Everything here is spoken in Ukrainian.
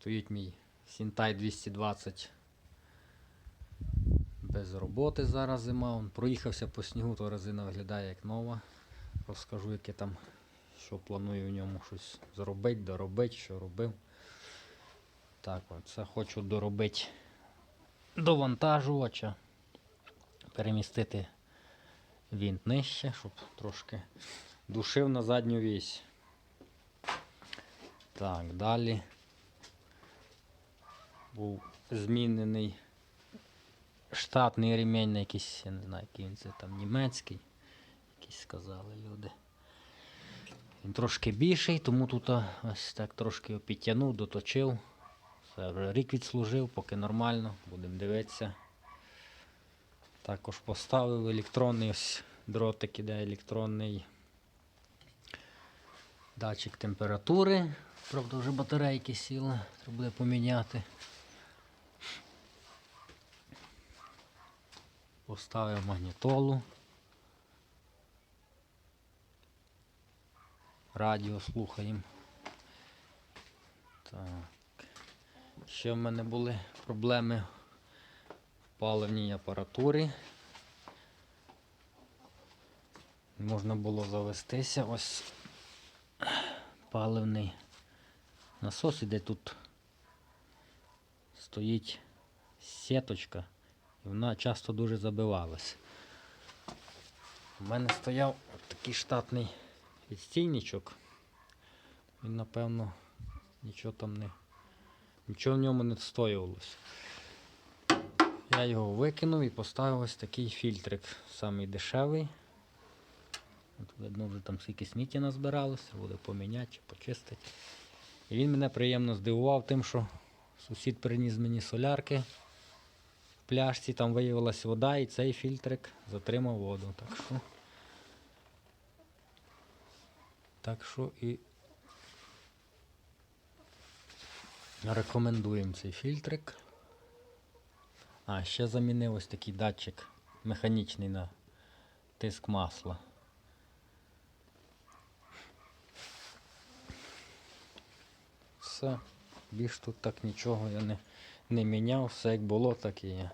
Стоїть мій Сінтай 220 без роботи зараз зима. Он проїхався по снігу, то резина виглядає як нова. Розкажу, яке там, що планую в ньому щось зробити, доробити, що робив. Так, це хочу доробити довантажувача, перемістити вінт нижче, щоб трошки душив на задню вісь. Так, далі був змінений штатний ремінь на якийсь, я не знаю, який він це там німецький, якийсь сказали люди. Він трошки більший, тому тут ось так трошки підтягнув, доточив. Все, вже рік відслужив, поки нормально, будемо дивитися. Також поставив електронний ось дротик іде електронний датчик температури. Правда, вже батарейки сіли, треба буде поміняти. Поставив магнітолу. Радіо слухаємо. Так. Ще в мене були проблеми в паливній апаратурі. Можна було завестися. Ось паливний насос, іде тут стоїть сіточка, і вона часто дуже забивалась. У мене стояв такий штатний відстійничок. Він, напевно, нічого там не. Нічого в ньому не стоювалося. Я його викинув і поставив ось такий фільтрик, самий дешевий. Видно, вже там скільки сміття назбиралося, буде поміняти чи почистити. І він мене приємно здивував тим, що сусід приніс мені солярки пляшці, там виявилась вода, і цей фільтрик затримав воду. Так що, так що і рекомендуємо цей фільтрик. А, ще замінив ось такий датчик механічний на тиск масла. Все. Більш тут так нічого я не, не міняв, все як було, так і є.